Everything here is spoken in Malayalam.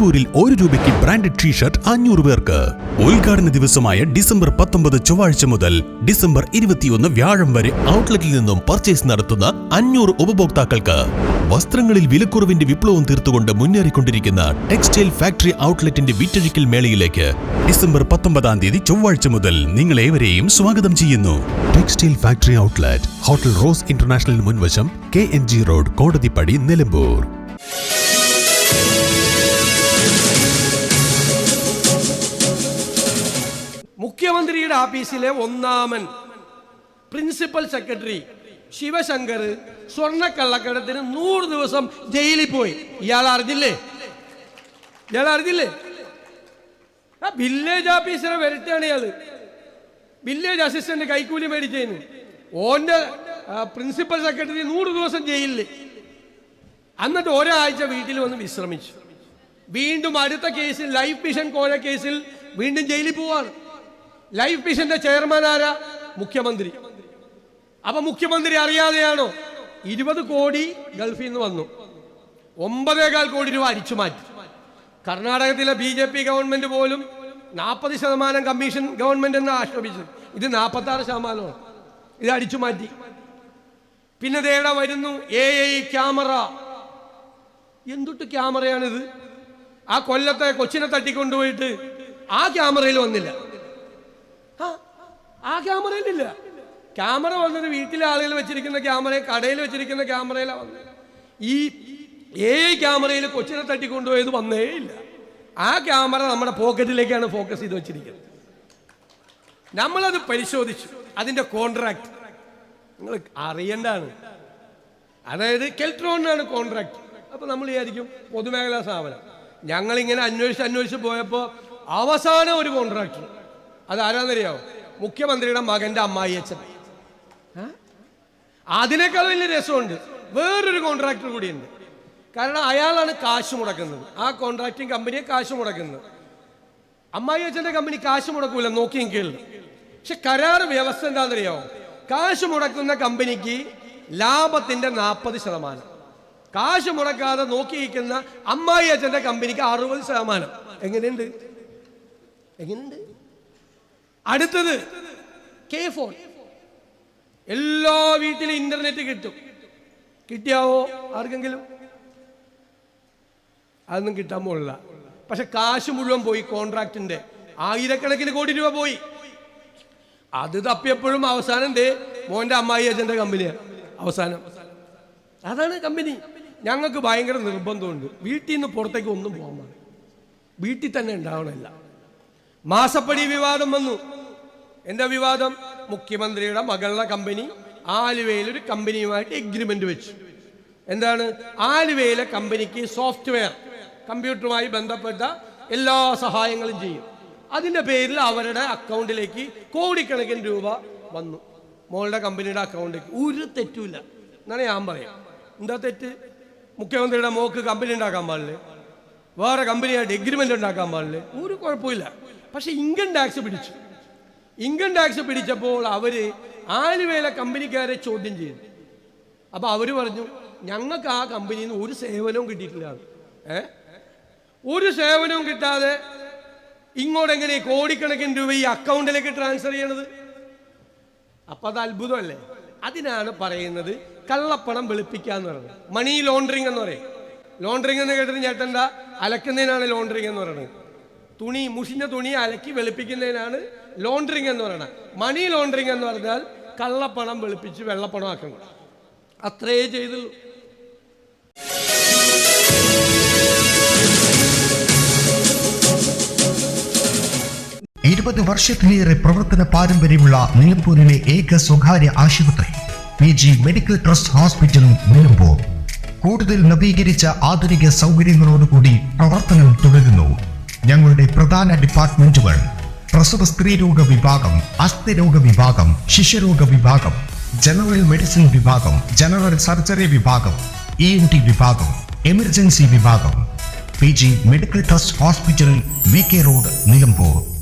നിലമ്പൂരിൽ ഒരു രൂപയ്ക്ക് ബ്രാൻഡഡ് ടീഷർട്ട് അഞ്ഞൂറ് പേർക്ക്. ഉദ്ഘാടന ദിവസമായ ഡിസംബർ പത്തൊമ്പത് ചൊവ്വാഴ്ച മുതൽ ഡിസംബർ ഇരുപത്തിയൊന്ന് വ്യാഴം വരെ ഔട്ട്ലെറ്റിൽ നിന്നും പർച്ചേസ് നടത്തുന്ന അഞ്ഞൂറ് ഉപഭോക്താക്കൾക്ക് വസ്ത്രങ്ങളിൽ വിലക്കുറവിന്റെ വിപ്ലവം തീർത്തുകൊണ്ട് മുന്നേറിക്കൊണ്ടിരിക്കുന്ന ടെക്സ്റ്റൈൽ ഫാക്ടറി ഔട്ട്ലെറ്റിന്റെ വിറ്റഴിക്കൽ മേളയിലേക്ക് ഡിസംബർ പത്തൊമ്പതാം തീയതി ചൊവ്വാഴ്ച മുതൽ നിങ്ങളേവരെയും സ്വാഗതം ചെയ്യുന്നു. Textile factory outlet hotel rose international മുൻവശം K N G road Kodathippadi Nilambur. മുഖ്യമന്ത്രിയുടെ ആഫീസിലെ ഒന്നാമൻ പ്രിൻസിപ്പൽ സെക്രട്ടറി ശിവശങ്കർ സ്വർണക്കള്ളക്കടത്തിന് നൂറ് ദിവസം ജയിലിൽ പോയി. ഇയാൾ അറിഞ്ഞില്ലേ? ഇയാൾ അറിഞ്ഞില്ലേ? ആ വില്ലേജ് ഓഫീസറെ വരട്ടാണ് ഇയാൾ. വില്ലേജ് അസിസ്റ്റന്റ് കൈക്കൂലി മേടിച്ചതിന്. ഓന്റെ പ്രിൻസിപ്പൽ സെക്രട്ടറി നൂറ് ദിവസം ജയിലിൽ എന്നിട്ട് ഒരാഴ്ച വീട്ടിൽ വന്ന് വിശ്രമിച്ചു. വീണ്ടും അടുത്ത കേസിൽ ലൈഫ് മിഷൻ കോഴ കേസിൽ വീണ്ടും ജയിലിൽ പോവാണ്. ലൈഫ് മിഷന്റെ ചെയർമാൻ ആരാ? മുഖ്യമന്ത്രി. അപ്പൊ മുഖ്യമന്ത്രി അറിയാതെയാണോ? ഇരുപത് കോടി ഗൾഫിൽ നിന്ന് വന്നു. ഒമ്പതേകാൽ കോടി രൂപ അരിച്ചു മാറ്റി. കർണാടകത്തിലെ ബി ജെ പി ഗവൺമെന്റ് പോലും നാൽപ്പത് ശതമാനം കമ്മീഷൻ ഗവൺമെന്റ് എന്ന് ആക്ഷേപിച്ചു. ഇത് നാൽപ്പത്തി ആറ് ശതമാനമാണ്. ഇത് അടിച്ചു മാറ്റി. പിന്നെ ദേടെ വരുന്നു എ ഐ ക്യാമറ. എന്തുട്ട് ക്യാമറയാണിത്? ആ കൊല്ലത്തെ കൊച്ചിനെ തട്ടിക്കൊണ്ടുപോയിട്ട് ആ ക്യാമറയിൽ വന്നില്ല. ആ, ക്യാമറയിലില്ല ക്യാമറ വന്നത് വീട്ടിലെ ആളുകൾ വെച്ചിരിക്കുന്ന ക്യാമറ കടയിൽ വെച്ചിരിക്കുന്ന ക്യാമറയിലാണ് വന്നത്. ഈ ഏ ക്യാമറയിൽ കൊച്ചിനെ തട്ടിക്കൊണ്ടുപോയത് വന്നേ ഇല്ല. ആ ക്യാമറ നമ്മുടെ പോക്കറ്റിലേക്കാണ് ഫോക്കസ് ചെയ്ത് വെച്ചിരിക്കുന്നത്. നമ്മളത് പരിശോധിച്ചു. അതിന്റെ കോൺട്രാക്ട് നിങ്ങൾ അറിയണ്ടാണ് അതായത് കെൽട്രോണിനാണ് കോൺട്രാക്ട് അപ്പൊ നമ്മൾ വിചാരിക്കും പൊതുമേഖലാ സ്ഥാപനം. ഞങ്ങൾ ഇങ്ങനെ അന്വേഷിച്ച് അന്വേഷിച്ച് പോയപ്പോൾ അവസാനം ഒരു കോൺട്രാക്ടർ അത് ആരാന്നറിയാവോ മുഖ്യമന്ത്രിയുടെ മകന്റെ അമ്മായി അച്ഛൻ? അതിനേക്കാൾ വലിയ രസമുണ്ട്. വേറൊരു കോൺട്രാക്ടർ കൂടിയുണ്ട്. കാരണം അയാളാണ് കാശ് മുടക്കുന്നത്. ആ കോൺട്രാക്ടിങ് കമ്പനിയെ കാശ് മുടക്കുന്നത്. അമ്മായി അച്ഛന്റെ കമ്പനി കാശ് മുടക്കൂല നോക്കിയും കേൾക്കും. പക്ഷെ കരാർ വ്യവസ്ഥ എന്താണെന്നറിയോ കാശ് മുടക്കുന്ന കമ്പനിക്ക് ലാഭത്തിന്റെ നാൽപ്പത് ശതമാനം. കാശ് മുടക്കാതെ നോക്കിയിരിക്കുന്ന അമ്മായി അച്ഛന്റെ കമ്പനിക്ക് അറുപത് ശതമാനം. എങ്ങനെയുണ്ട്? എങ്ങനെയുണ്ട്? അടുത്തത് കെ ഫോൺ എല്ലാ വീട്ടിലും ഇന്റർനെറ്റ് കിട്ടും. കിട്ടിയാവോ? ആർക്കെങ്കിലും? അതൊന്നും കിട്ടാൻ പോലുള്ള പക്ഷെ കാശ് മുഴുവൻ പോയി കോൺട്രാക്ടിന്റെ ആയിരക്കണക്കിന് കോടി രൂപ പോയി. അത് തപ്പിയപ്പോഴും അവസാനം ദേ മോന്റെ അമ്മായി അച്ഛന്റെ കമ്പനിയാണ് അവസാനം. അതാണ് കമ്പനി. ഞങ്ങൾക്ക് ഭയങ്കര നിർബന്ധമുണ്ട്. വീട്ടിൽ നിന്ന് പുറത്തേക്ക് ഒന്നും പോകാൻ പാടില്ല. വീട്ടിൽ തന്നെ ഉണ്ടാവണമല്ല മാസപ്പടി വിവാദം വന്നു. എന്താ വിവാദം? മുഖ്യമന്ത്രിയുടെ മകളുടെ കമ്പനി ആലുവയിൽ ഒരു കമ്പനിയുമായിട്ട് എഗ്രിമെന്റ് വെച്ചു. എന്താണ്? ആലുവയിലെ കമ്പനിക്ക് സോഫ്റ്റ്വെയർ കമ്പ്യൂട്ടറുമായി ബന്ധപ്പെട്ട എല്ലാ സഹായങ്ങളും ചെയ്യും. അതിന്റെ പേരിൽ അവരുടെ അക്കൗണ്ടിലേക്ക് കോടിക്കണക്കിന് രൂപ വന്നു. മോളുടെ കമ്പനിയുടെ അക്കൗണ്ടിലേക്ക്. ഒരു തെറ്റുമില്ല. എന്നാണ് ഞാൻ പറയാം. എന്താ തെറ്റ്? മുഖ്യമന്ത്രിയുടെ മോക്ക് കമ്പനി ഉണ്ടാക്കാൻ പാടില്ലേ? വേറെ കമ്പനിയായിട്ട് എഗ്രിമെന്റ് ഉണ്ടാക്കാൻ പാടില്ലേ? ഒരു കുഴപ്പമില്ല. പക്ഷെ ഇൻകം ടാക്സ് പിടിച്ചു. ഇൻകം ടാക്സ് പിടിച്ചപ്പോൾ അവർ ആലുവേല കമ്പനിക്കാരെ ചോദ്യം ചെയ്തു. അപ്പൊ അവർ പറഞ്ഞു ഞങ്ങൾക്ക് ആ കമ്പനിയിൽ നിന്ന് ഒരു സേവനവും കിട്ടിയിട്ടില്ല. ഏ? ഒരു സേവനവും കിട്ടാതെ ഇങ്ങോട്ട് എങ്ങനെ കോടിക്കണക്കിന് രൂപ ഈ അക്കൗണ്ടിലേക്ക് ട്രാൻസ്ഫർ ചെയ്യണത്? അപ്പൊ അത് അത്ഭുതമല്ലേ? അതിനാണ് പറയുന്നത് കള്ളപ്പണം വെളുപ്പിക്കാന്ന് പറയുന്നത്. മണി ലോണ്ടറിങ് എന്ന് പറയും. ലോണ്ടറിങ് എന്ന് കേട്ടിട്ട് ചേട്ടന്റെ അലക്കുന്നതിനാണ് ലോണ്ടറിങ് എന്ന് പറയുന്നത്. തുണി മുഷിഞ്ഞ തുണി അലക്കി വെളുപ്പിക്കുന്നതിനാണ് ലോണ്ടറിങ് എന്ന് പറയുന്നത്. മണി ലോണ്ടറിങ് എന്ന് പറഞ്ഞാൽ കള്ളപ്പണം വെളുപ്പിച്ച് വെള്ളപ്പണം ആക്കുന്നു അത്രേ ചെയ്തുള്ളൂ. ഇരുപത് വർഷത്തിലേറെ പ്രവർത്തന പാരമ്പര്യമുള്ള നിലമ്പൂരിലെ ഏക സ്വകാര്യ ആശുപത്രി P G medical trust hospital Nilambur. കൂടുതൽ നവീകരിച്ച ആധുനിക സൗകര്യങ്ങളോടുകൂടി പ്രവർത്തനം തുടരുന്നു. ഞങ്ങളുടെ പ്രധാന ഡിപ്പാർട്ട്മെന്റുകൾ പ്രസവ സ്ത്രീരോഗ വിഭാഗം അസ്ഥിരോഗ വിഭാഗം ശിശുരോഗ വിഭാഗം ജനറൽ മെഡിസിൻ വിഭാഗം ജനറൽ സർജറി വിഭാഗം ഇ എൻ ടി വിഭാഗം എമർജൻസി വിഭാഗം P G medical trust hospital V K road Nilambur.